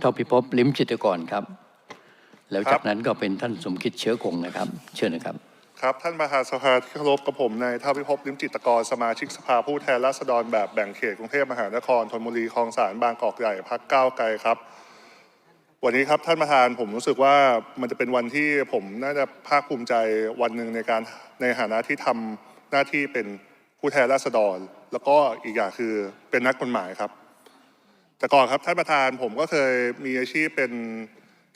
เท่าพิภพลิมจิตรกรครับ แล้วครับจากนั้นก็เป็นท่านสมคิดเชื้อคงนะครับ เชิญนะครับ ครับ ท่านประธานสภาที่เคารพกับผมนายเท่าพิภพลิมจิตรกรสมาชิกสภาผู้แทนราษฎรแบบแบ่งเขตกรุงเทพมหานครธนบุรีคลองสารบางกอกใหญ่พักก้าวไกลครับ วันนี้ครับท่านประธานผมรู้สึกว่ามันจะเป็นวันที่ผมน่าจะภาคภูมิใจวันหนึ่งในการในฐานะที่ทำหน้าที่เป็นผู้แทนราษฎร แล้วก็อีกอย่างคือเป็นนักกฎหมายครับ แต่ก่อนครับท่านประธานผมก็เคยมีอาชีพเป็น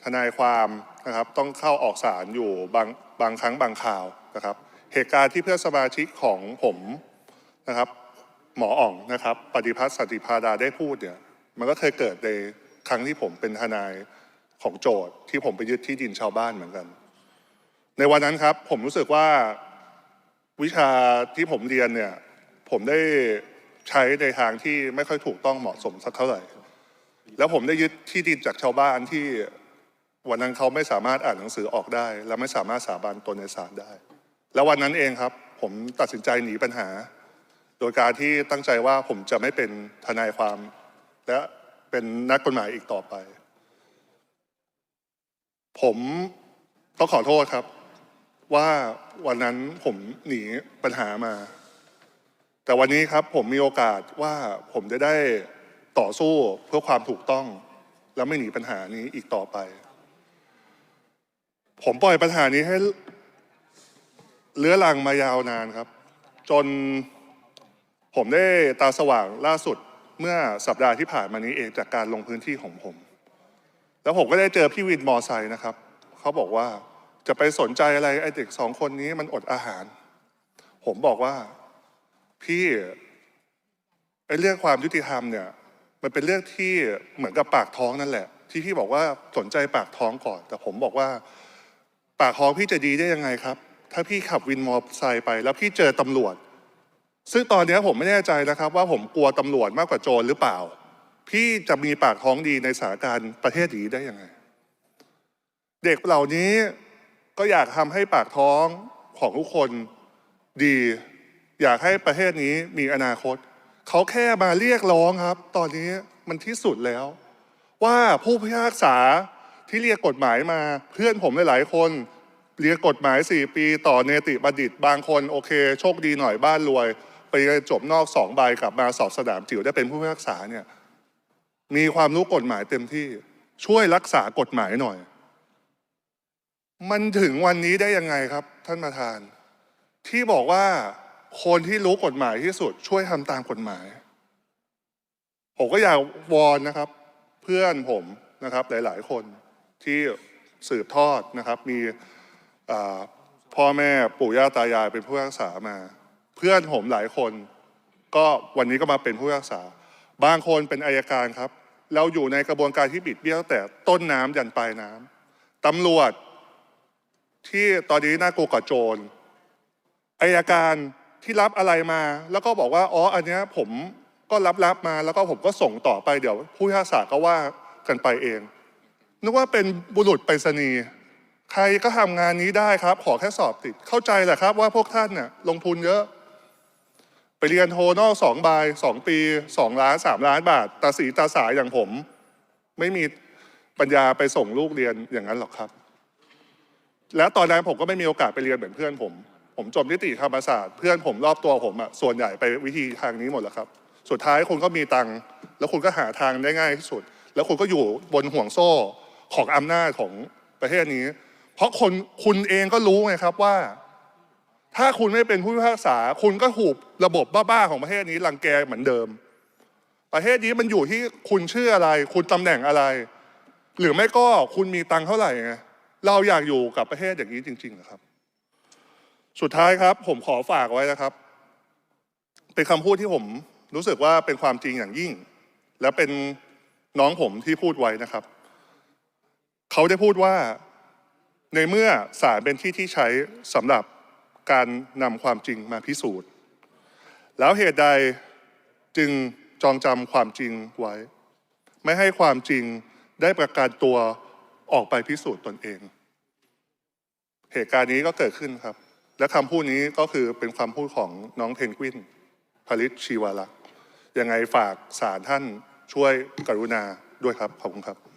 ทนายความนะครับ ต้องเข้าออกศาลอยู่บางบางครั้งบางคราวนะครับ เหตุการณ์ที่เพื่อนสมาชิกของผมนะครับ หมออ่องนะครับ ปฏิพัฒน์สันติพาดาได้พูดเนี่ยมันก็เคยเกิดในครั้งที่ผมเป็นทนายของโจทย์ที่ผมไปยึดที่ดินชาวบ้านเหมือนกัน ในวันนั้นครับผมรู้สึกว่าวิชาที่ผมเรียนเนี่ยผมได้ ใช้ในทางที่ไม่ค่อยถูกต้องเหมาะสมสักเท่าไหร่ แล้วผมได้ยึดที่ดินจากชาวบ้านที่วันนั้นเขาไม่สามารถอ่านหนังสือออกได้ และไม่สามารถสาบานตนในศาลได้ แล้ววันนั้นเองครับ ผมตัดสินใจหนีปัญหา โดยการที่ตั้งใจว่าผมจะไม่เป็นทนายความ และเป็นนักกฎหมายอีกต่อไป ผมต้องขอโทษครับ ว่าวันนั้นผมหนีปัญหามา แต่วันนี้ครับผมมีโอกาสว่าผมจะได้ต่อสู้เพื่อความถูกต้อง และไม่หนีปัญหานี้อีกต่อไป ผมปล่อยปัญหานี้ให้เลื้อรังมายาวนานครับ จนผมได้ตาสว่างล่าสุดเมื่อสัปดาห์ที่ผ่านมานี้เองจากการลงพื้นที่ของผม แล้วผมก็ได้เจอพี่วินมอไซค์นะครับ เขาบอกว่าจะไปสนใจอะไรไอเด็กสองคนนี้มันอดอาหาร ผมบอกว่า พี่ไอ้เรื่องความยุติธรรมเนี่ย มันเป็นเรื่องที่เหมือนกับปากท้องนั่นแหละ ที่พี่บอกว่าสนใจปากท้องก่อน แต่ผมบอกว่า ปากท้องพี่จะดีได้ยังไงครับ ถ้าพี่ขับวินมอเตอร์ไซค์ไป แล้วพี่เจอตำรวจ ซึ่งตอนนี้ผมไม่แน่ใจนะครับ ว่าผมกลัวตำรวจมากกว่าโจรหรือเปล่า พี่จะมีปากท้องดีในสถานการณ์ประเทศนี้ได้ยังไง เด็กเหล่านี้ก็อยากทำให้ปากท้องของทุกคนดี อยากให้ประเทศนี้มีอนาคต เขาแค่มาเรียกร้องครับ ตอนนี้มันที่สุดแล้ว ว่าผู้พิพากษาที่เรียกกฎหมายมา เพื่อนผมหลาย ๆ คนเรียนกฎหมาย 4 ปีต่อเนติบัณฑิต บางคนโอเค โชคดีหน่อยบ้านรวย ไปเรียนจบนอกสองใบกลับมาสอบสนามจิ๋วได้เป็นผู้พิพากษาเนี่ยมีความรู้กฎหมายเต็มที่ช่วยรักษากฎหมายหน่อย มันถึงวันนี้ได้ยังไงครับ ท่านประธาน ที่บอกว่า คนที่รู้กฎหมายที่สุดช่วยทำตามกฎหมาย ผมก็อยากวอนนะครับ เพื่อนผมนะครับหลาย ๆ คนที่สืบทอดนะครับ มีพ่อแม่ปู่ย่าตายายเป็นผู้พิพากษามา เพื่อนผมหลายคน ก็วันนี้ก็มาเป็นผู้พิพากษา บางคนเป็นอายการครับ เราอยู่ในกระบวนการที่บิดเบี้ยวตั้งแต่ต้นน้ำยันปลายน้ำตำรวจที่ตอนนี้น่ากลัวกว่าโจรอายการ ที่รับอะไรมา แล้วก็บอกว่าอ๋ออันเนี้ยผมก็รับรับมาแล้วก็ผมก็ส่งต่อไปเดี๋ยว ผู้พิพากษาก็ว่ากันไปเองนึกว่าเป็นบุรุษไปรษณีย์ใครก็ทำงานนี้ได้ครับ ขอแค่สอบติดเข้าใจแหละครับ ว่าพวกท่านเนี่ยลงทุนเยอะ ไปเรียนโทนอกสองใบสองปีสองล้านสามล้านบาทตาสีตาสายอย่างผม ไม่มีปัญญาไปส่งลูกเรียนอย่างนั้นหรอกครับ แล้วตอนนั้นผมก็ไม่มีโอกาสไปเรียนเหมือนเพื่อนผม ผมจบนิติธรรมศาสตร์เพื่อนผมรอบตัวผมอะส่วนใหญ่ไปวิธีทางนี้หมดแล้วครับ สุดท้ายคุณก็มีตังค์แล้วคุณก็หาทางได้ง่ายที่สุด แล้วคุณก็อยู่บนห่วงโซ่ของอำนาจของประเทศนี้ เพราะคนคุณเองก็รู้ไงครับว่า ถ้าคุณไม่เป็นผู้พิพากษา คุณก็ถูกระบบบ้าๆของประเทศนี้รังแกเหมือนเดิม ประเทศนี้มันอยู่ที่คุณชื่ออะไร คุณตำแหน่งอะไร หรือไม่ก็คุณมีตังค์เท่าไหร่ไงเราอยากอยู่กับประเทศอย่างนี้จริงๆนะครับ สุดท้ายครับผมขอฝากไว้นะครับ เป็นคำพูดที่ผมรู้สึกว่าเป็นความจริงอย่างยิ่ง และเป็นน้องผมที่พูดไว้นะครับ เขาได้พูดว่าในเมื่อศาลเป็นที่ที่ใช้สำหรับการนำความจริงมาพิสูจน์ แล้วเหตุใดจึงจองจำความจริงไว้ ไม่ให้ความจริงได้ประกันตัวออกไปพิสูจน์ตนเอง เหตุการณ์นี้ก็เกิดขึ้นครับ และคำพูดนี้ก็คือเป็นความพูดของน้องเพนกวินผลิตชีวาลักษ์ยังไงฝากสารท่านช่วยกรุณาด้วยครับ ขอบคุณครับ